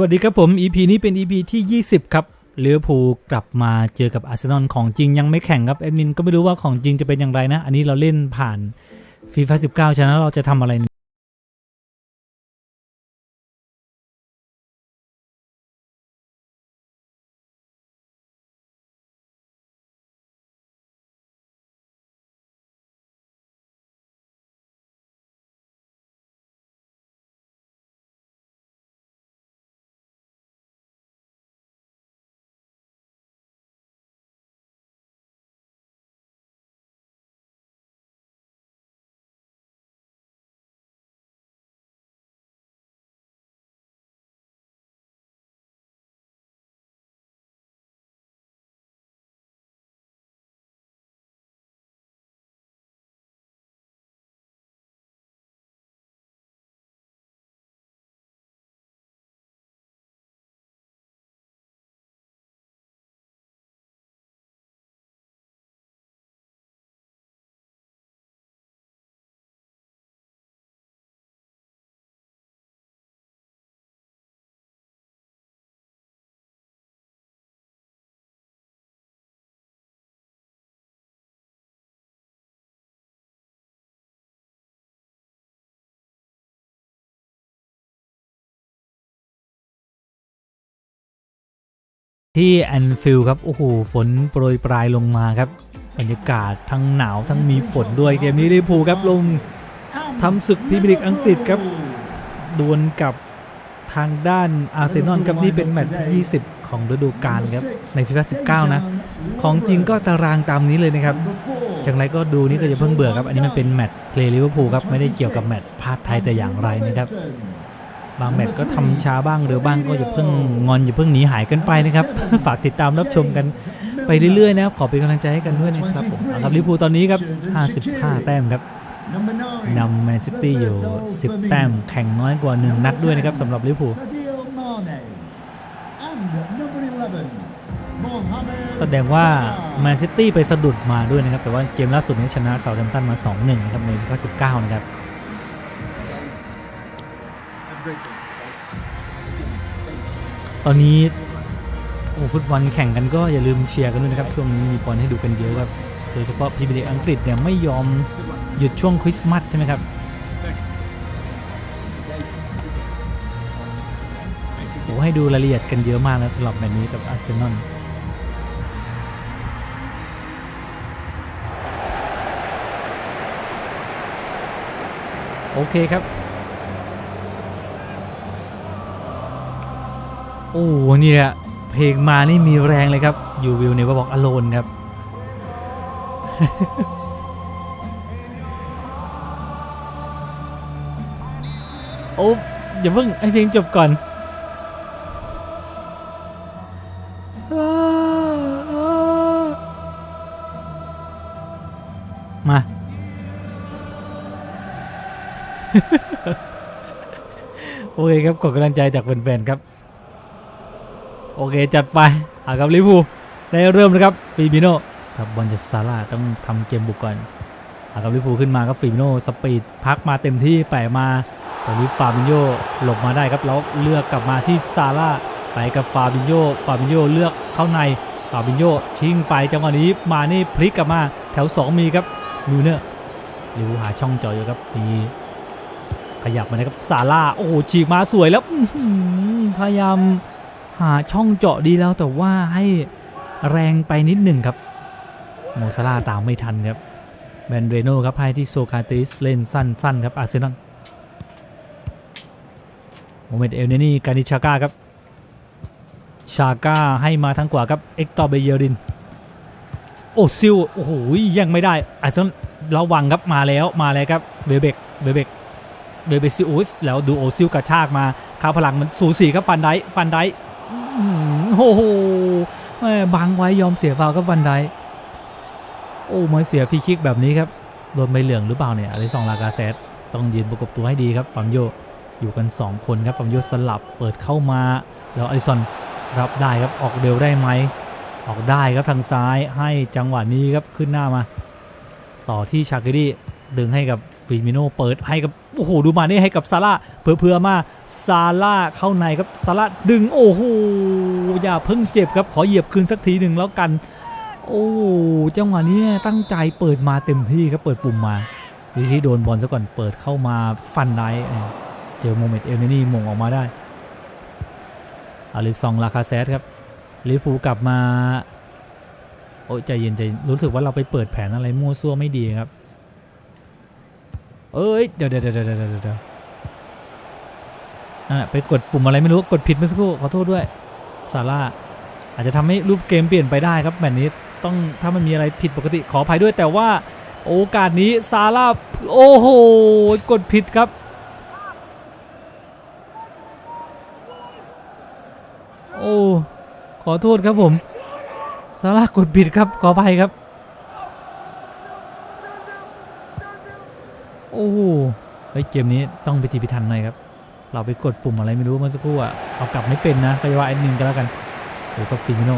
วัสดีครับผม EP นี้เป็น EP ที่ 20 ครับเลือพูกลับมาเจอกับอาร์เซนอลของจริงยังไม่แข่งครับแอดมินก็ไม่รู้ว่าของจริงจะเป็นอย่างไรนะ อันนี้เราเล่นผ่านฟีฟ่า19ฉะนั้นเราจะทำอะไร ที่แอนฟิลด์ครับ โอ้โห ฝนโปรยปลายลงมาครับ บรรยากาศทั้งหนาวทั้งมีฝนด้วยเกมนี้ลิพูครับลงทำศึกพรีเมียร์ลีกอังกฤษครับ ดวลกับทางด้านอาร์เซนอลครับนี่เป็นแมตช์ที่ 20 ของฤดูกาลครับ ในฟีฟ่า19 นะ ของจริงก็ตารางตามนี้เลยนะครับอย่างไรก็ดูนี่ก็จะเพิ่งเบื่อครับ อันนี้มันเป็นแมตช์เพลย์ลิเวอร์พูลครับ ไม่ได้เกี่ยวกับแมตช์พาดไทยแต่อย่างไรนะครับ บางแมตช์ก็ทำช้าบ้างเร็วบ้างก็อย่าเพิ่งงอนอย่าเพิ่งหนีหายกันไปนะครับ ฝากติดตามรับชมกันไปเรื่อยๆนะครับ ขอเป็นกำลังใจให้กันด้วยนะครับผมเอาครับลิเวอร์พูตอนนี้ครับ 55 แต้มครับนำแมนซิตี้อยู่ 10 แต้มแข่งน้อยกว่า 1 นัดด้วยนะครับสำหรับลิเวอร์พูแสดงว่าแมนซิตี้ไปสะดุดมาด้วยนะครับ แต่ว่าเกมล่าสุดนี้ชนะเซาท์แฮมป์ตันมา 2-1 นะครับในฟีฟ่า19 นะครับ ตอนนี้โอ้ฟุตบอลแข่งกันก็อย่าลืมเชียร์กันด้วยนะครับ ช่วงนี้มีบอลให้ดูกันเยอะครับโดยเฉพาะพรีเมียร์ลีกอังกฤษเนี่ยไม่ยอมหยุดช่วงคริสต์มาสใช่ไหมครับโอ้ให้ดูรายละเอียดกันเยอะมากนะสำหรับแบบนี้กับอาร์เซนอลโอเคครับ อ้นี่แหละเพลงมานี่มีแรงเลยครับยูวิวในว่าบอกอโลนครับ โอ้อย่าเพิ่งให้เพลงจบก่อนมา โอเคครับขอกำลังใจจากแฟนๆครับ โอเคจัดไปหากับลิเวอร์พูได้เริ่มนะครับฟีบิโนครับบอลจากซาร่าต้องทำเกมบุกก่อนหากับลิเวอร์พูขึ้นมาครับฟีบิโนสปีดพักมาเต็มที่แปะมาตอนนี้ฟาบิโยหลบมาได้ครับแล้วเลือกกลับมาที่ซาร่าไปกับฟาบิโยฟาบิโยเลือกเข้าในฟาบิโยชิงไปจังหวะนี้มานี่พลิกกลับมาแถว 2 มีครับมิวเนอร์ลิเวอร์พูหาช่องเจาะอยู่ครับมีขยับมานะครับซาร่าโอ้โหฉีกมาสวยแล้วพยายาม หาช่องเจาะดีแล้วแต่ว่าให้แรงไปนิดหนึ่งครับ โมซาร่าตามไม่ทันครับแบนเรโน่ครับให้ที่โซคาติสเล่นสั้นๆครับอาร์เซนอลโมเมนต์เอลเนนี่กานิชาก้าครับ ชาก้าให้มาทางขวาครับเอ็กตอร์เบเยริน โอ้ซิลโอ้โหยังไม่ได้อาร์เซนอลระวังครับมาแล้วมาแล้วครับเบเบกเบเบกเบเบซิอุสแล้วดูโอซิลกระชากมาข้าวพลังมันสูสีครับฟันไดฟันได้ โอ้โหแม่บังไว้ยอมเสียฟาวล์ก็ฟันไดโอ้มาเสียฟรีคิกแบบนี้ครับโดนใบเหลืองหรือเปล่าเนี่ยอลิซองลากาเซตต้องยืนประกบตัวให้ดีครับฟัมโยอยู่กัน 2 คนครับฟัมโยสลับเปิดเข้ามา แล้วอลิซอนรับได้ครับออกเร็วได้ไหมออกได้ครับทางซ้ายให้จังหวะนี้ครับขึ้นหน้ามา ต่อที่ชาคิรีดึงให้กับฟิมิโนเปิดให้กับ โอ้โหดูมาเน่ให้กับซาร่าเผื่อๆมาซาร่าเข้าในครับซาร่าดึงโอ้โหอย่าเพิ่งเจ็บครับขอเหยียบคืนสักทีหนึ่งแล้วกัน โอ้จังหวะนี้ตั้งใจเปิดมาเต็มที่ครับเปิดปุ่มมาวิธีโดนบอลซะก่อนเปิดเข้ามาฟันไนเจอโมเมนต์เอลนี่มงออกมาได้อาริซองลาคาเซสครับลิเวอร์พูกลับมาโอ้ใจเย็นใจรู้สึกว่าเราไปเปิดแผนอะไรมั่วซั่วไม่ดีครับ เอ้ยเดี๋ยวเดี๋ยวเดี๋ยวเดี๋ยวเดี๋ยวเดี๋ยวนั่ะไปกดปุ่มอะไรไม่รู้กดผิดเมื่อสักครู่ขอโทษด้วยซาร่าอาจจะทำให้รูปเกมเปลี่ยนไปได้ครับแบบนี้ต้องถ้ามันมีอะไรผิดปกติขออภัยด้วย แต่ว่าโอกาสนี้ซาร่าโอ้โหกดผิดครับโอ้ขอโทษครับผมซาร่ากดผิดครับขออภัยครับ โอ้โหเฮ้ยเกมนี้ต้องพิธีพิถันหน่อยครับ เราไปกดปุ่มอะไรไม่รู้เมื่อสักครู่อะเอากลับไม่เป็นนะก็จะว่าแอดมินกันแล้วกันโอ้ก็ฟิมิโน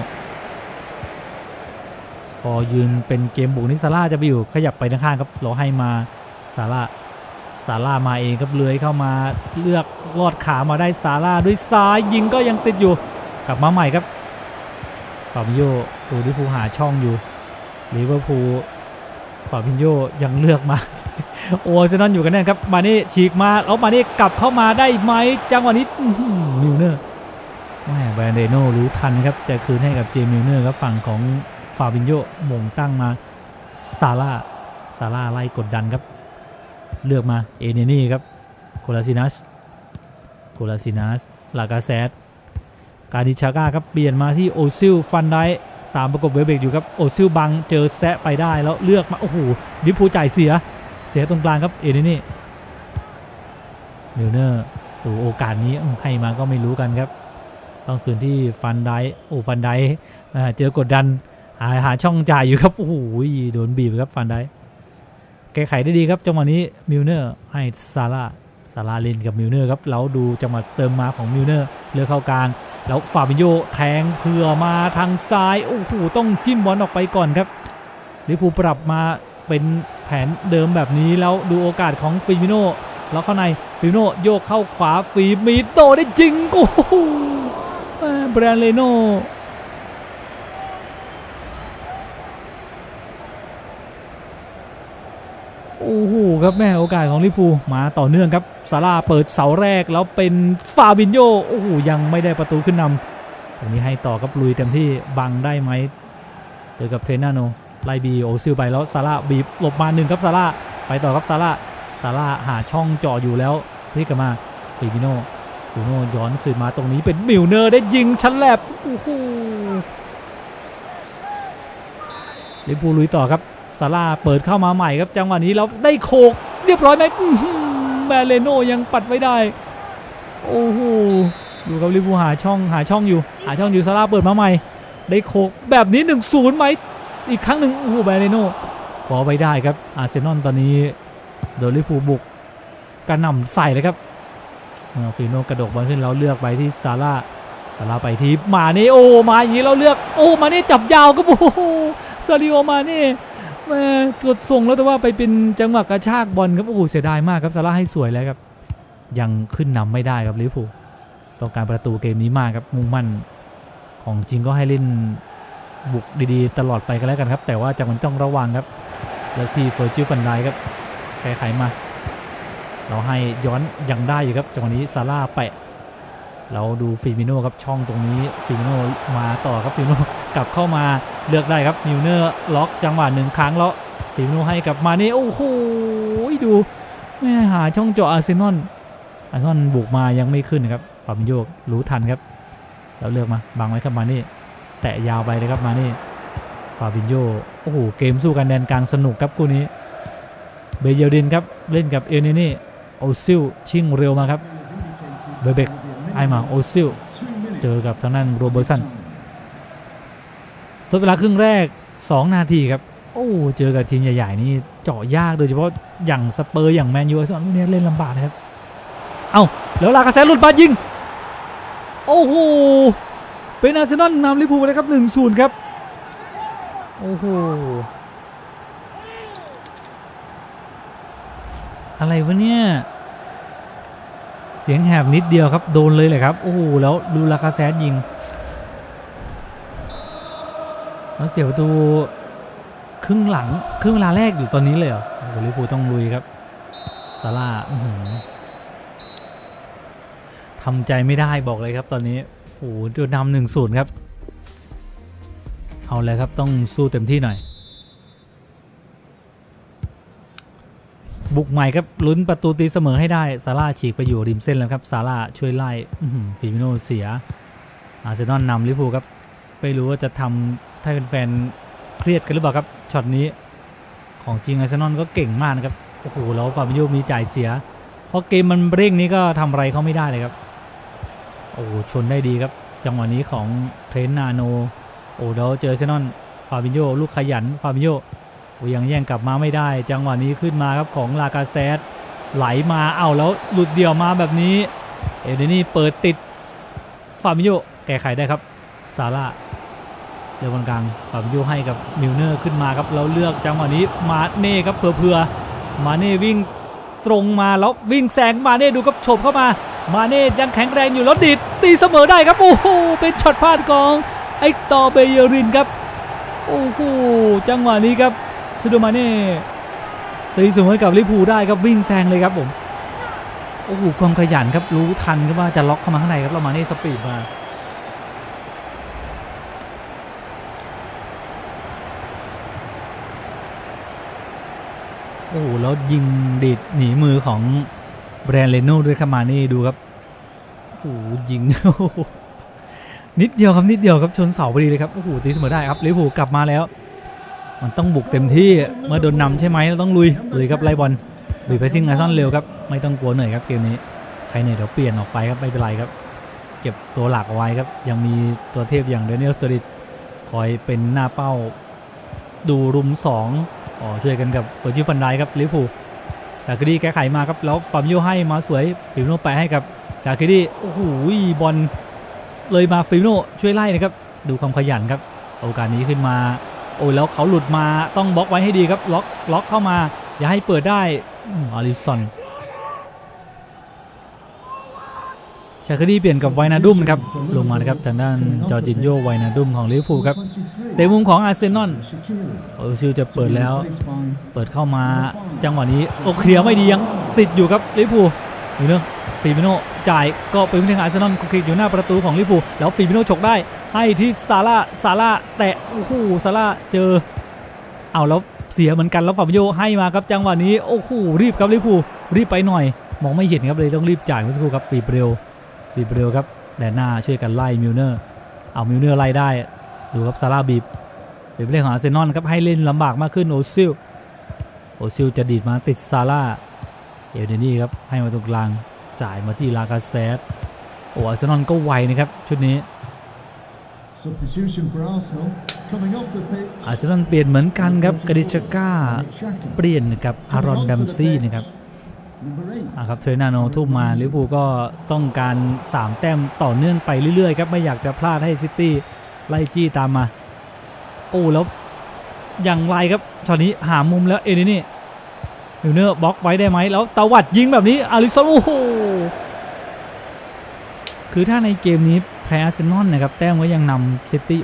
พอยืนเป็นเกมบุกนี่ซาร่าจะไปอยู่ขยับไปด้านข้างครับเราให้มาซาร่าซาร่ามาเองครับเลื้อยเข้ามาเลือกลอดขามาได้ซาร่าด้วยซ้ายยิงก็ยังติดอยู่กลับมาใหม่ครับฟาบิโยดูลิเวอร์พูหาช่องอยู่ลิเวอร์พูลฟาบิโยยังเลือกมา โอ้เซนอลอยู่กันแน่นครับมานี่ฉีกมาแล้วมานี่กลับเข้ามาได้ไหมจังหวะนี้มิลเนอร์แม่แบรนเดโนรู้ทันครับจะคืนให้กับเจมิลเนอร์ครับฝั่งของฟาบินโยมงตั้งมาซาร่าซาร่าไล่กดดันครับ เลือกมาเอเนนี่ครับโคลาซินัสโคลาซินัสลากาเซตการดิชาก้าครับเปลี่ยนมาที่โอซิลฟันไดตามประกบเวเบกอยู่ครับโอซิลบังเจอแซะไปได้แล้วเลือกมาโอ้โหดิพูจ่ายเสีย เสียตรงกลางครับเอเดนี่มิลเนอร์ดูโอกาสนี้ให้มาก็ไม่รู้กันครับต้องคืนที่ฟันไดโอ้ฟันไดเจอกดดันหาหาช่องจ่ายอยู่ครับโอ้โหโดนบีบครับฟันไดแก้ไขได้ดีครับจังหวะนี้มิลเนอร์ให้ซาร่าซาร่าเล่นกับมิลเนอร์ครับแล้วดูจังหวะเติมมาของมิลเนอร์เลือกเข้ากลาง แล้วฟาบิโยแทงเผื่อมาทางซ้ายโอ้โหต้องจิ้มบอลออกไปก่อนครับลิเวอร์พูปรับมา เป็นแผนเดิมแบบนี้แล้วดูโอกาสของฟิมิโนแล้วเข้าในฟิมิโนโยกเข้าขวาฟีมีโตได้จริงโอ้โหแบรนเลโนโอ้โหครับแม่โอกาสของลิเวอร์พูมาต่อเนื่องครับซาร่าเปิดเสาแรกแล้วเป็นฟาบินโยโอ้โหยังไม่ได้ประตูขึ้นนำตรงนี้ให้ต่อครับลุยเต็มที่บังได้ไหมเจอกับเทรนาโน ไล่บีโอซิลไปแล้วซาร่าบีบหลบมาหนึ่งครับซาร่าไปต่อครับซาร่าซาร่าหาช่องเจาะอยู่แล้วพลิกกลับมาฟีบิโนฟีโนย้อนคืนมาตรงนี้เป็นมิลเนอร์ได้ยิงชั้นแลบโอ้โหลิเวอร์พูลุยต่อครับซาร่าเปิดเข้ามาใหม่ครับจังหวะนี้แล้วได้โคกเรียบร้อยไหมแบรเลโนยังปัดไว้ได้ โอ้โหดูครับลิเวอร์พูหาช่องหาช่องอยู่ หาช่องอยู่ซาร่าเปิดมาใหม่ ได้โคกแบบนี้1นศูนย์ไหม อีกครั้งหนึ่งโอ้โหแบรเนโน่ขอไว้ได้ครับ อาร์เซนอลตอนนี้โดลิเวอร์พูบุกกระหน่ำใส่เลยครับเอ่อฟีโน่กระโดดบอลขึ้นแล้วเลือกไปที่ซาร่าซาร่าไปที่มาเน่โอ้มาอย่างนี้เราเลือกโอ้มาเน่จับยาวก็โอ้โหซาริโอมาเน่แม่กดส่งแล้วแต่ว่าไปเป็นจังหวะกระชากบอลครับโอ้โหเสียดายมากครับซาร่าให้สวยแล้วครับ ยังขึ้นนำไม่ได้ครับลิเวอร์พูต้องการประตูเกมนี้มากครับมุ่งมั่นของจริงก็ให้เล่น บุกดีๆ ตลอดไปกันแล้วกันครับ แต่ว่าจังหวะนี้ต้องระวังครับเลือกที่เฟอร์จิฟันไดครับแก้ไขมา เราให้ย้อนยังได้อยู่ครับจังหวะนี้ซาร่าแปะ เราดูฟิมิโน่ครับช่องตรงนี้ฟิมิโน่มาต่อครับฟิมิโน่กลับเข้ามาเลือกได้ครับมิวเนอร์ล็อกจังหวะหนึ่งครั้งแล้วฟิมิโน่ให้กับมาเน่โอ้โหดูแม่หาช่องเจาะอาร์เซนอลอาร์เซนอลบุกมายังไม่ขึ้นครับปาบิโยกรู้ทันครับแล้วเลือกมาบังไว้ครับมาเน่ แตะยาวไปเลยครับมานี่ฟาบินโยโอ้โหเกมสู้กันแดนกลางสนุกครับคู่นี้ เบเยลดินครับเล่นกับเอเนนี่โอซิลชิงเร็วมาครับเบเบกไอมาโอซิลเจอกับทางนั้นโรเบอร์สันทดเวลาครึ่งแรก 2 นาทีครับ โอ้เจอกับทีมใหญ่ๆนี่เจาะยากโดยเฉพาะอย่างสเปอร์อย่างแมนยูส่วนพวกนี้เล่นลำบากนะครับ เอ้าแล้วลากาแซหลุดมายิง โอ้โห เป็นอาร์เซนอลนำลิเวอร์พูลไปเลยครับ1 0ครับ โอ้โห อะไรวะเนี่ย เสียงแหบนิดเดียวครับ โดนเลยเลยครับ โอ้โห แล้วดูลาคาแซดยิง แล้วเสียประตูครึ่งหลัง ครึ่งเวลาแรกอยู่ตอนนี้เลยเหรอโอ้โหลิเวอร์พูลต้องลุยครับซาร่าทำใจไม่ได้บอกเลยครับตอนนี้ โอ้โหโดนนำหนึ่งศูนย์ครับ เอาเลยครับต้องสู้เต็มที่หน่อย บุกใหม่ครับลุ้นประตูตีเสมอให้ได้ซาร่าฉีกไปอยู่ริมเส้นแล้วครับซาร่าช่วยไล่ฟิมิโนเสีย อาร์เซนอลนำลิเวอร์พูลครับไม่รู้ว่าจะทำให้แฟนๆเครียดกันหรือเปล่าครับช็อตนี้ของจริงอาร์เซนอลก็เก่งมากนะครับโอ้โหแล้วฟาบิโยมีจ่ายเสีย เพราะเกมมันเร่งนี้ก็ทำอะไรเขาไม่ได้เลยครับ โอ้ชนได้ดีครับ จังหวะนี้ของเทรนนาโน โอ้แล้วเจอเซนอลฟาบิโยลูกขยันฟาบิโยยังแย่งกลับมาไม่ได้ จังหวะนี้ขึ้นมาครับของลากาเซตไหลมาเอ้าแล้วหลุดเดี่ยวมาแบบนี้ เอเดนี่เปิดติดฟาบิโยแก้ไขได้ครับซาร่าเรือบอลกลางฟาบิโยให้กับมิลเนอร์ขึ้นมาครับเราเลือกจังหวะนี้มาเน่ครับเผื่อๆมาเน่วิ่งตรงมาแล้ววิ่งแซงมาเน่ดูครับโฉบเข้ามา มาเน่ยังแข็งแรงอยู่แล้วดิดตีเสมอได้ครับโอ้โหเป็นช็อตพลาดของไอ้ตอเบเยรินครับโอ้โหจังหวะนี้ครับซูโดมาเน่ตีเสมอกับลิพูได้ครับวิ่งแซงเลยครับผมโอ้โหความขยันครับรู้ทันครับว่าจะล็อกเข้ามาข้างในครับเรามาเน่สปีดมาโอ้โหแล้วยิงดีดหนีมือของ แบรนด์เลโน่ด้วยครับมานี่ดูครับโอ้โหยิงนิดเดียวครับนิดเดียวครับชนเสาพอดีเลยครับโอ้โหตีเสมอได้ครับลิเวอร์พูลกลับมาแล้ว มันต้องบุกเต็มที่เมื่อโดนนำใช่ไหมเราต้องลุยลุยครับไล่บอลบีบไปซิ่งอาร์ซอนเร็วครับไม่ต้องกลัวเหนื่อยครับเกมนี้ใครเหนื่อยเดี๋ยวเปลี่ยนออกไปครับไม่เป็นไรครับ เก็บตัวหลักเอาไว้ครับยังมีตัวเทพอย่างเดนิเอลสตริดคอยเป็นหน้าเป้า ดูรุมสองอ๋อช่วยกันกับเวอร์จิฟันไดครับลิเวอร์พูล จากกรีแก้ไขมาครับแล้วฟาร์มโยให้มาสวยฟิลโนไปให้กับจากกรีโอ้โหบอลเลยมาฟิลโนช่วยไล่นะครับดูความขยันครับโอกาสนี้ขึ้นมาโอ้ยแล้วเขาหลุดมาต้องบล็อกไว้ให้ดีครับล็อกล็อกเข้ามา อย่าให้เปิดได้อาริสัน ชาคดีเปลี่ยนกับไวนาดุมครับลงมานะครับทางด้านจอจินโยไวนาดุมของลิเวอร์พูลครับเตะมุมของอาร์เซนอลโอซิลจะเปิดแล้ว เปิดเข้ามาจังหวะนี้โอเคลียร์ไม่ดียังติดอยู่ครับลิเวอร์พูลอยู่เนอะฟีมิโนจ่ายก็ไปทางอาร์เซนอลคุกคิกอยู่หน้าประตูของลิเวอร์พูลแล้วฟีมิโนฉกได้ ให้ที่ซาร่าซาร่าแตะโอ้โหซาร่าเจอเอาแล้วเสียเหมือนกันแล้วฟาบิโยให้มาครับจังหวะนี้โอ้โหรีบครับลิเวอร์พูลรีบไปหน่อย มองไม่เห็นครับเลยต้องรีบจ่ายเมื่อสักครู่ครับบีบเร็ว บีบเร็วครับแดนหน้าช่วยกันไล่มิลเนอร์ เอามิลเนอร์ไล่ได้ ดูครับซาร่าบีบเป็นผู้เล่นของอาร์เซนอลครับให้เล่นลำบากมากขึ้นโอซิล โอซิลจะดีดมาติดซาร่า เอลเดนี่ครับให้มาตรงกลางจ่ายมาที่ลากาเซตโอ้อาร์เซนอลก็ไวนะครับชุดนี้ Substitution for Arsenal. Coming off the pitch. อาร์เซนอลเปลี่ยนเหมือนกันครับกาดิชก้าเปลี่ยนกับอารอนดัมซี่นะครับ Number eight. อะครับเทรนาโนทุ่มมาลิเวอร์พูลก็ต้องการ 3 แต้มต่อเนื่องไปเรื่อยๆครับไม่อยากจะพลาดให้ซิตี้ไล่จี้ตามมา โอ้แล้วอย่างไรครับตอนนี้หามุมแล้วเอเนนี่มิลเนอร์บล็อกไว้ได้ไหมแล้วตวัดยิงแบบนี้อาริสันโอ้โหคือถ้าในเกมนี้แพ้อาร์เซนอลนะครับแต้มก็ยังนำซิตี้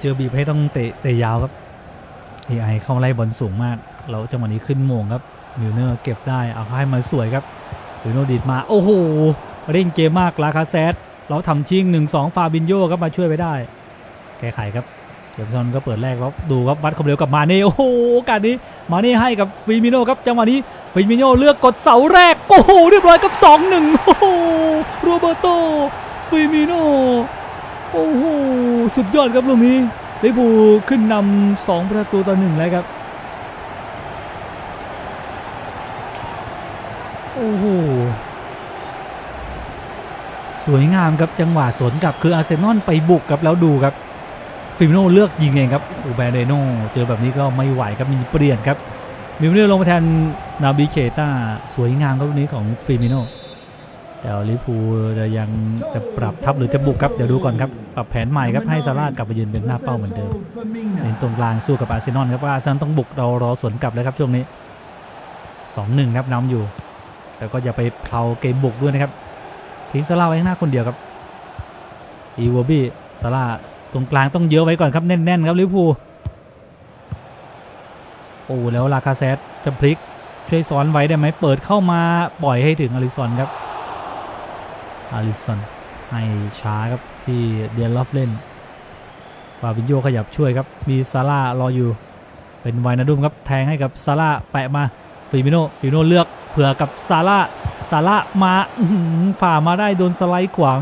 เจอบีบให้ต้องเตะเตะยาวครับ AI เข้าไล่บอลสูงมากแล้วจังหวะนี้ขึ้นโมงครับ มิลเนอร์เก็บได้เอาให้มาสวยครับฟิโนดีดมาโอ้โหเร่งเกมมากลาคาเซตเราทำชิง 1-2 ฟาบินโยก็มาช่วยไว้ได้ แก้ไขครับเก็บซอนก็เปิดแรกแล้วดูครับวัดความเร็วกับมาเน่โอ้โหโอกาสนี้มาเน่ให้กับฟิมิโนครับจังหวะนี้ฟิมิโนเลือกกดเสาแรกโอ้โหเรียบร้อยกับ 2-1โอ้โหโรเบโตฟิมิโนโอ้โหสุดยอดครับลูกนี้ลิเวอร์พูขึ้นนำ2ประตูต่อหนึ่งแล้วครับ โอ้โห ส วยงามครับจังหวะสวนกลับคืออาร์เซนอลไปบุกครับแล้วดูครับฟิมิโนเลือกยิงเองครับโอ้โหแบรเดโนเจอแบบนี้ก็ไม่ไหวครับมีเปลี่ยนครับมิลเนอร์ลงมาแทนนาบิเคต้าสวยงามครับลูกนี้ของฟิมิโนแต่ลิพูจะยังจะปรับทับหรือจะบุกครับเดี๋ยวดูก่อนครับปรับแผนใหม่ครับให้ซาร่ากลับไปยืนเป็นหน้าเป้าเหมือนเดิมเน้นตรงกลางสู้กับอาร์เซนอลครับว่าอาร์เซนอลต้องบุกเรารอสวนกลับเลยครับช่วงนี้ 2-1 ครับนำอยู่ แต่ก็อย่าไปเพลาเกมบุกด้วยนะครับ ทิ้งซาร่าไว้ข้างหน้าคนเดียวครับอีวอบี้ซาร่าตรงกลางต้องเยอะไว้ก่อนครับแน่นๆครับลิเวอร์พูลโอ้แล้วลากาเซตจะพลิกช่วยซ้อนไว้ได้ไหมเปิดเข้ามาปล่อยให้ถึงอาริสันครับอาริสันให้ช้าครับที่เดียนลอฟเล่นฟาบินโยขยับช่วยครับมีซาร่ารออยู่เป็นไวนาดุมครับแทงให้กับซาร่าแปะมาฟิมิโนฟิมิโนเลือก เผื่อกับซาร่าซาร่ามาฝ่ามาได้โดนสไลด์ขวาง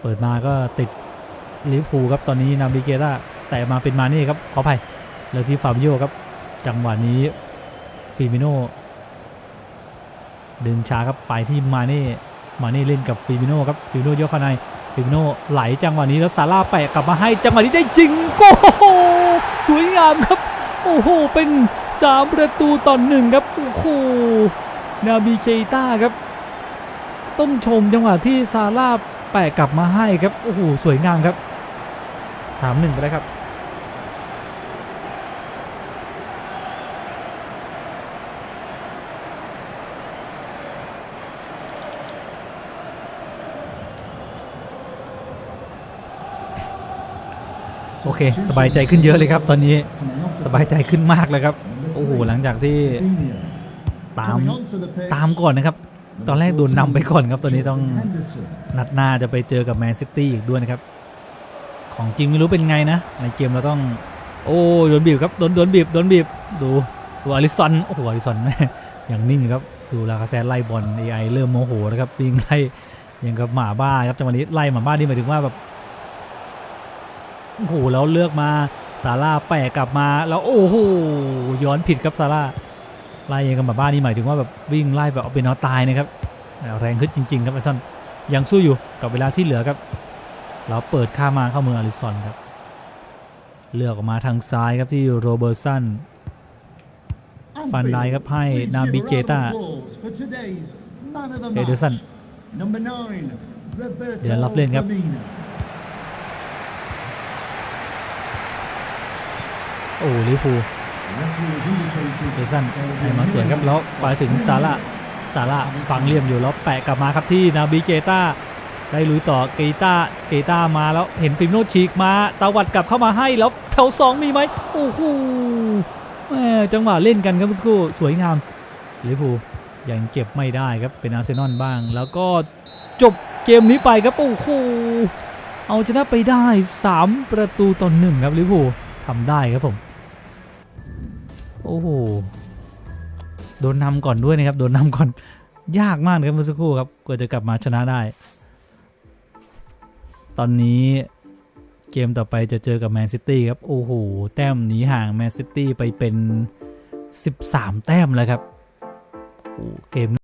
เปิดมาก็ติดลิเวอร์พูครับตอนนี้นาบิเกต้าแต่มาเป็นมาเน่ครับขออภัยแล้วที่ฟาบิโยครับ จังหวะนี้ฟิมิโนดึงช้าครับไปที่มาเน่ มาเน่เล่นกับฟิมิโนครับ ฟิมิโนยกเข้าใน ฟิมิโนไหลจังหวะนี้แล้วซาร่าแปะกลับมาให้จังหวะนี้ได้จริงโอ้โหสวยงามครับ โอ้โห เป็น 3 ประตูต่อหนึ่งครับโอ้โหนาบีเคต้าครับ ต้องชมจังหวะที่ซาร่าแปะกลับมาให้ครับโอ้โหสวยงามครับ 3-1 ไปแล้วครับโอเค สบายใจขึ้นเยอะเลยครับ ตอนนี้สบายใจขึ้นมากแล้วครับ อ้โหหลังจากที่ตามตามก่อนนะครับ ตอนแรกโดนนำไปก่อนครับตอนนี้ต้องนัดหน้าจะไปเจอกับแมนซิตี้อีกด้วยนะครับ ของจริงไม่รู้เป็นไงนะ ในเกมเราต้อง โอ้ยโดนบีบครับโดนโดนบีบโดนบีบดูดูอลิสันโอ้โหอลิสันแม่อย่างนิ่งครับดูลาคาแซนไล่บอล AI เริ่มโมโหนะครับวิ่งไล่อย่างกับหมาบ้าครับจังหวะนี้ไล่หมาบ้านี่หมายถึงว่าแบบโอ้โหแล้วเลือกมา ซาร่าแปะกลับมาแล้วโอ้โหย้อนผิดครับซาร่าไล่อย่างกับหมาบ้านี่หมายถึงว่าแบบวิ่งไล่แบบเอาเป็นเอาตายนะครับแรงขึ้นจริง ๆ ครับไอซอนยังสู้อยู่กับเวลาที่เหลือครับ เราเปิดข้ามมาเข้ามืออาริซอนครับ เลือกออกมาทางซ้ายครับที่โรเบอร์สัน Van Dijk ครับให้ Please give a Naby round of Keita. applause for today's man of the Ederson. match. Number nine, Roberto เดี๋ยวรับเล่นครับ โอ้ลิเวอร์พูเอซัน there will be ให้มาสวยครับแล้วไปถึงซาร่าซาร่าฟังเหลี่ยมอยู่แล้วแปะกลับมาครับที่นาบิเกต้าได้ลุยต่อเกต้าเกต้ามาแล้วเห็นฟิมโนฉีกมาตาวัดกลับเข้ามาให้แล้วแถวสองมีไหมโอ้โหแม่จังหวะเล่นกันครับสกูสวยงามลิเวอร์พูยังเก็บไม่ได้ครับเป็นอาร์เซนอลบ้าง แล้วก็จบเกมนี้ไปครับโอ้โหเอาชนะไปได้ 3 ประตูต่อหนึ่งครับลิเวอร์พูทำได้ครับผม โอ้โหโดนนำก่อนด้วยนะครับ โดนนำก่อน ยากมากนะครับเมื่อสักครู่ครับกว่าจะกลับมาชนะได้ ตอนนี้เกมต่อไปจะเจอกับแมนซิตี้ครับ โอ้โห แต้มหนีห่างแมนซิตี้ไปเป็น 13 แต้มแล้วครับโอ้เกม